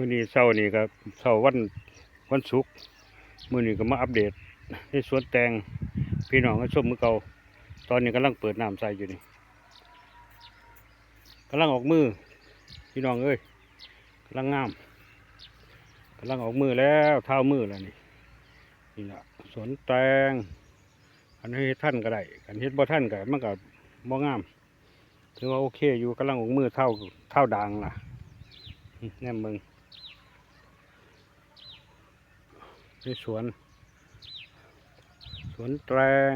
มื้อนี้เช้านี่ก็เช้าวันวันศุกร์มื้อนี้ก็มาอัปเดตในสวนแตงพี่น้องก็ชมมือเก่าตอนนี้กำลังเปิดน้ำใส่อยู่นี่กำลังออกมือพี่น้องเอ้ยกำลังงามกำลังออกมือแล้วเท้ามือแล้วนี่นี่ละสวนแตงอันนี้ท่านก็ได้อันเฮ็ดบ่ท่านก็มันก็บ่งามถือว่าโอเคอยู่กำลังออกมือเท่าเท่าดังล่ะแน่มึง ในสวน สวนแตง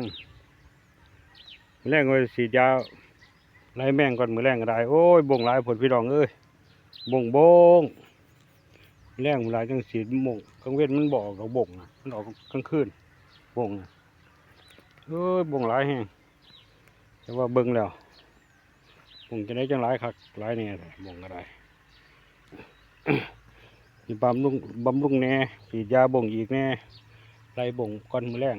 แรงก็สีดยาไล่แมงก่อนมือแรงก็ได้โอ้ยบ่งหลายผลพี่น้องเอ้ยบ่งบ่งแรงมือหลายจังสีบ่งกลางเว้นมันบอกกับบ่งนะมันออกกลางคืนบ่งนะเอ้ยบ่งหลายแฮงแต่ว่าเบิ่งแล้วบ่งจะได้จังหลายคักหลายแน่เลยบ่งก็ได้ สีบำรุงบำรุงแน่สีดยาบ่งอีกแน่ไล่บ่งก้อนมือแรง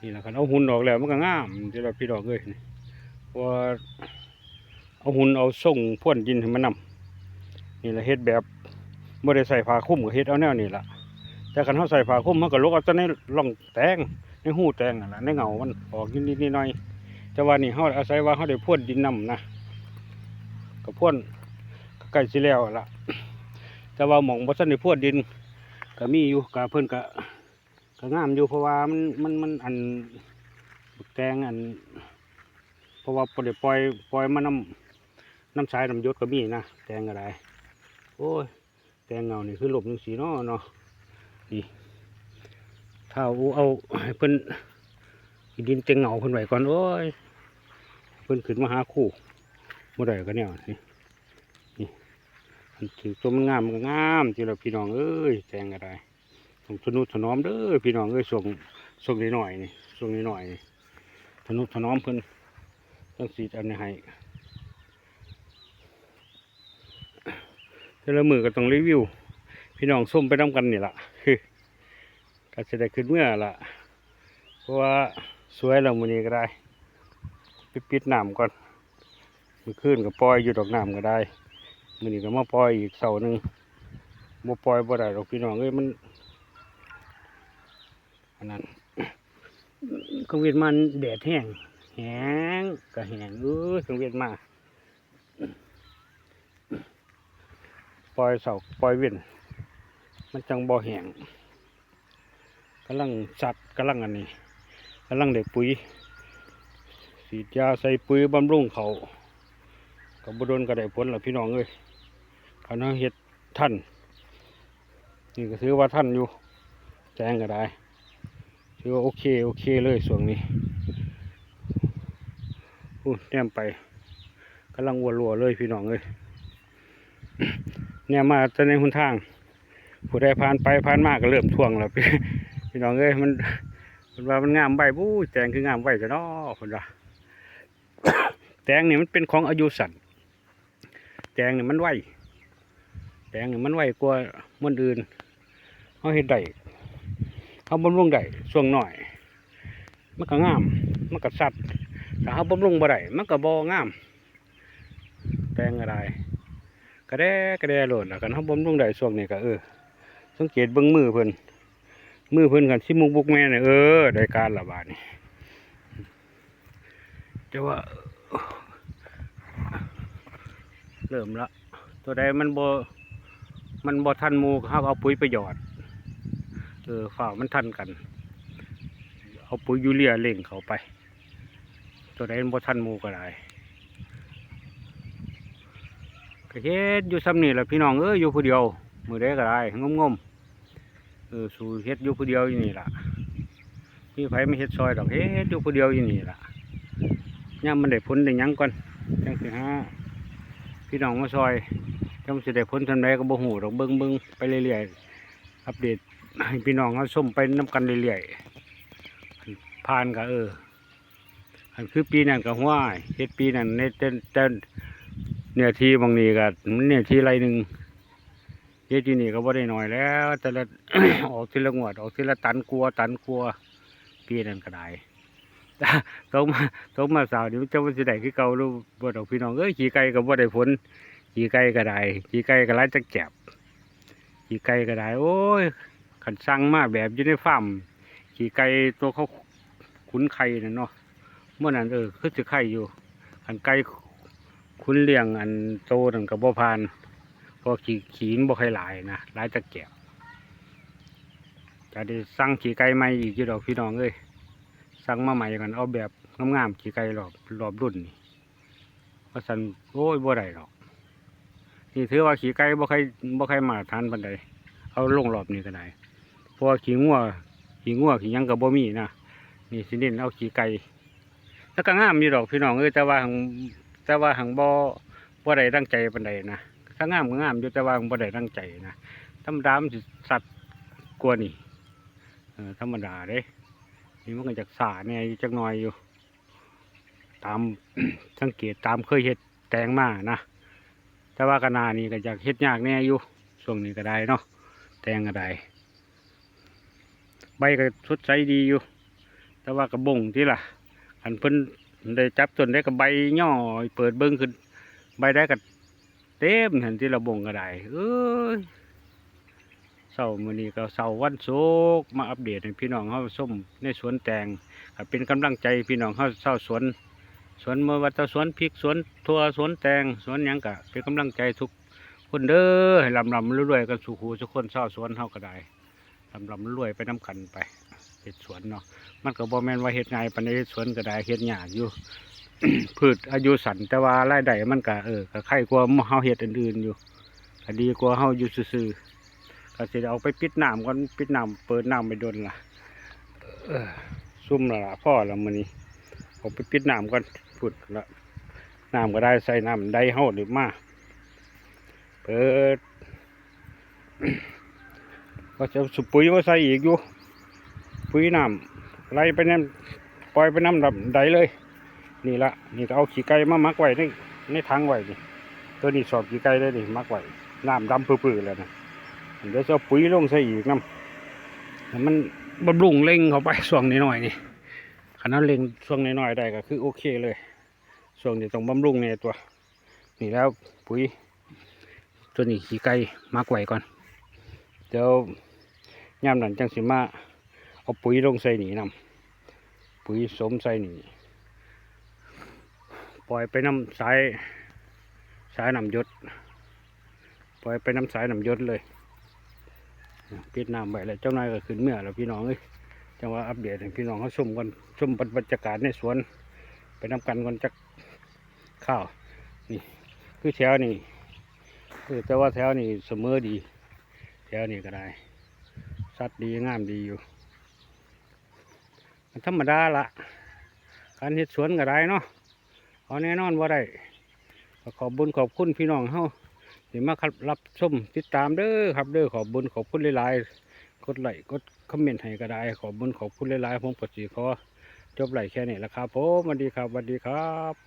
นี่แหละคันเอาหุ่นออกแล้วมันก็งามเดี๋ยวเราพี่ดอกเลยนี่เพราะว่าเอาหุ่นเอาส่งพ่นดินให้มันนำนี่แหละเฮ็ดแบบบ่ได้ใส่ผ้าคลุมก็เฮ็ดเอาแนวนี่แหละแต่คันเฮาใส่ผ้าคลุมมันก็ลกเอาแต่ในร่องแตงในหูแตงนั่นล่ะในเงามันออกนิดๆหน่อยๆแต่ว่านี่เฮาอาศัยว่าเฮาได้พ่นดินนำนะก็พ่นก็ใกล้สิแล้วล่ะ แต่ว่าหมองบ่ทันได้พวดดินก็มีอยู่กะเพิ่นก็ก็งามอยู่เพราะว่ามันมันมันอันบักแตงอัน เพราะว่าบ่ได้ปล่อยปล่อยมาน้ำน้ำสายน้ำยศก็มีนะแตงก็ได้โอ้ยแตงเงานี่คือหลบจังสีเนาะเนาะนี่ถ้าเอาเอาให้เพิ่นดินเตงเงาเพิ่นไว้ก่อนโอ้ยเพิ่นขึ้นมาหาคู่บ่อได้ก็แนวนี่ ถือตัวมันงามมันงามจีเราพี่น้องเอ้ยแจงก็ได้ต้องทนุถนอมเด้อพี่น้องเอ้ยส่งส่งนิดหน่อยนี่ส่งนิดหน่อยๆนี่ทนุถนอมเพิ่นต้องสีอันนี้ให้แต่ละมือก็ต้องรีวิว พี่น้องส้มไปน้ำกันนี่ล่ะคือก็จะได้ขึ้นเมื่อละเพราะว่าสวยแล้วมื้อนี้ก็ได้ไปปิดน้ำก่อนมือคืนก็ปล่อยอยู่ดอกน้ำก็ได้ มันนี่ก็มาปล่อยอีกเสาหนึ่งบ่ปล่อยบ่ได้หรอกพี่น้องเอ้ยมันอันนั้นกังเวียนมันแดดแห้งแห้งก็แห้งเอ้ยกังเวียนมาปล่อยเสาปล่อยเวียนมันจังบ่แห้งกำลังสัตว์กำลังอันนี้กำลังได้ปุ๋ยสีดยาใส่ปุ๋ยบำรุงเขากับบโดนก็ได้ผลแล้วพี่น้องเอ้ย เขาเนาเฮ็ดท่านนี่ก็ถือว่าท่านอยู่แจ้งก็ได้ถือว่าโอเคโอเคเลยส่วนนี้อู้แนมไปกำลังวัวรัวเลยพี่น้องเลยเนี่ยมาจะในหุนทาง ผู้ใดผ่านไปผ่านมาก็เริ่มท่วงแล้วพี่พี่น้องเอ้ยมันมันว่ามันงามใบบู้แตงคืองามใบจะนาะคนละแตงนี่มันเป็นของอายุสั้นแตงนี่มันไหว งนี่มันไวกว่ามันอื่นเขาเห็ดได้เขาบำรุงได้ช่วงหน่อย มันก็งาม มันก็สัดแต่เขาบำรุงบ่ได้มันก็บ่งามแตงอะไรกระแดกระแดโหลดแล้วกันเขาบำรุงได้ช่วงนี้ก็เออสังเกตเบิ่งมือเพิ่นมือเพิ่นกันชิมุกบุกแม่เนี่ยเออได้การละบาดนี่แต่ว่า เริ่มละตัวใดมันบ่ มันบ่ทันมูเขาเอาปุ๋ยไปหยอด เออฝ่ามันทันกัน เอาปุ๋ยยูเรียเล่งเขาไป ตัวใดมันบ่ทันมูก็ได้ก็เฮ็ดอยู่ซ้ำนี่แหละพี่น้องเอ้ยอยู่ผู้เดียว มือใดก็ได้งมงมเออสู่เฮ็ดอยู่ผู้เดียวอยู่นี่ล่ะมีไผไม่เฮ็ดซอยดอกเฮ็ดอยู่ผู้เดียวอยู่นี่ล่ะย่ามันได้ผลได้ยังก่อนจังสิฮะพี่น้องมาซอย จำสิได้ผลทันใดก็บ่หูดอกเบิ่งเบิงไปเรื่อยๆอัปเดตให้พี่น้องเขาชมไปน้ำกันเรื่อยๆผ่านก็เอออันคือปีนั้นก็ห้วยเฮ็ดปีนั้นในเต้นเต้นเนี่ยที่บางนี้ก็มันเนี่ยที่ไรหนึ่งเฮ็ดที่นี่ก็บ่ได้หน้อยแล้ว แต่ละออกทีละงวดออกทีละตันกลัวตันกลัวปีนั้นก็ได้ตกมาตกมาสาวนี่มันจะมันสิได้คือเก่ารู้บ่ดอกพี่น้องเอ้ยขี่ไก่ก็บ่ได้ผล ขี่ไก่ก็ได้ขี่ไก่ก็ไล่จักแจบขี่ไก่ก็ได้ โอ้ยขันสั่งมาแบบอยู่ในฟาร์มขี่ไก่ตัวเขาขุนไข่นะเนาะเมื่อนั้นเออคือจะไข่อยู่ขันไก่ขุนเลี้ยงอันโตนั่นกับบ่พานพอขี่ขีนบ่ค่อยหลายนะหลายตะแกบจะได้สั่งขี่ไก่ใหม่อีกอยู่ดอกพี่น้องเอ้ยสั่งมาใหม่กันเอาแบบงามๆขี่ไก่รอบรอบรุ่นนี่ว่าสันโอ้ยบ่ได้หรอก นี่ถือว่าขี่ไก่บ่ใครบ่ใครมาทานปันใดเอาลงรอบนี้ก็ได้เพราะว่าขี่งัวขี่งัวขี่ยังกับบ่มีนะนี่สิเน้นเอาขี่ไก่แล้วก็งามอยู่ดอกพี่น้องเอ้ยแต่ว่าหังแต่ว่าหังบ่บ่ได้ตั้งใจปันใดนะถ้างามก็งามอยู่แต่ว่าหังบ่ได้ตั้งใจนะธรรมดามันสัตว์กลัวนี่เออธรรมดาเด้นี่มันก็จากสาแหน่ยจักหน่อยอยู่ ตามสังเกตตามเคยเฮ็ดแตงมานะ แต่ว่ากะนานี่ก็อยากเฮ็ดยากแน่อยู่ช่วงนี้ก็ได้เนาะแตงก็ได้ใบก็สดใสดีอยู่ แต่ว่ากระบงที่ล่ะอันเพิ่นได้จับต้นได้กับใบย่อเปิดเบิ้งขึ้นใบได้ก็เต็มเห็นที่ระบงก็ได้เอ้ยเสาร์มื้อนี้ก็เสาร์วันศุกร์มาอัปเดตให้พี่น้องเฮาส้มในสวนแตงก็เป็นกำลังใจพี่น้องเฮาเศร้าสวน สวนมอวัดสวนพริกสวนทั่วสวนแตงสวนยังกะเป็นกำลังใจทุกคนเด้อให้ลำลำรวยๆกันสู่หูทุกคนเศร้าสวนเฮาก็ได้ลำลำรวยไปน้ำกันไปเฮ็ดสวนเนาะมันก็บ่แมนว่าเฮ็ดไงปนใดเฮ็ดสวนก็ได้เฮ็ดหยาอยู่พืชอายุสันแต่ว่ารายได้มันก็เออก็ไข่กว่าเฮาเฮ็ดอื่นๆอยู่ก็ดีกว่าเฮาอยู่ซื่อก็สิเอาไปปิดน้ำก่อนปิดน้ำเปิดน้ำไปดนล่ะซุ่มละละพ่อละมือนี้ เอาไปปิดน้ำก่อนพุดละน้ำก็ได้ใส่น้ำได้เฮาหรือมาเปิดก็จะสุปุ๋ยว่าใส่อีกอยู่ปุ๋ยน้ำไล่ไปน้ำปล่อยไปน้ำดำได้เลย นี่ละนี่ก็เอาขี้ไก่มามักไว้ในในถังไว้นี่ตัวนี้สอบขี้ไก่ได้ดิมักไว้น้ำดำปื้อๆแล้วนะเดี๋ยวจะเอาปุ๋ยลงใส่อีกน้ำมันบำรุงเร่งเข้าไปส่วงนี้หน่อยนี่ ขนาดเล็งช่วงน้อยๆได้ก็คือโอเคเลยช่วงนี้ต้องบำรุงในตัว นี่แล้วปุ๋ยตัวนี้ขี้ไก่มาไว้ก่อน เดี๋ยวย่ามนั้นจังสิมาเอาปุ๋ยลงใส่หนีนำปุ๋ยสมใส่หนีปล่อยไปน้ำสายสายน้ำยศปล่อยไปน้ำสายน้ำยศเลยปิดน้ำไว้แล้วเจ้านายก็ขึ้นเมื่อแล้วพี่น้องเอ้ย จังว่าอัปเดตให้พี่น้องเขาชมกันชมบรรยากาศในสวน ไปนำกันกันจักข้าวนี่คือแถวนี่คือแต่ว่าแถวนี่เสมอดี แถวนี่ก็ได้สัตว์ดีงามดีอยู่มันธรรมดาละการเฮ็ดสวนก็ได้เนาะเอาแน่นอนว่าได้ขอบบุญขอบคุณพี่น้องเฮาที่มารับชมติดตามเด้อครับเด้อขอบบุญขอบคุณหลายๆ กดไลค์กดคอมเมนต์ให้ก็ได้ขอบคุญขอบคุณหลายๆผมกดสีขอจบไลค์แค่นี้ละครับผมสวัสดีครับสวัสดีครับ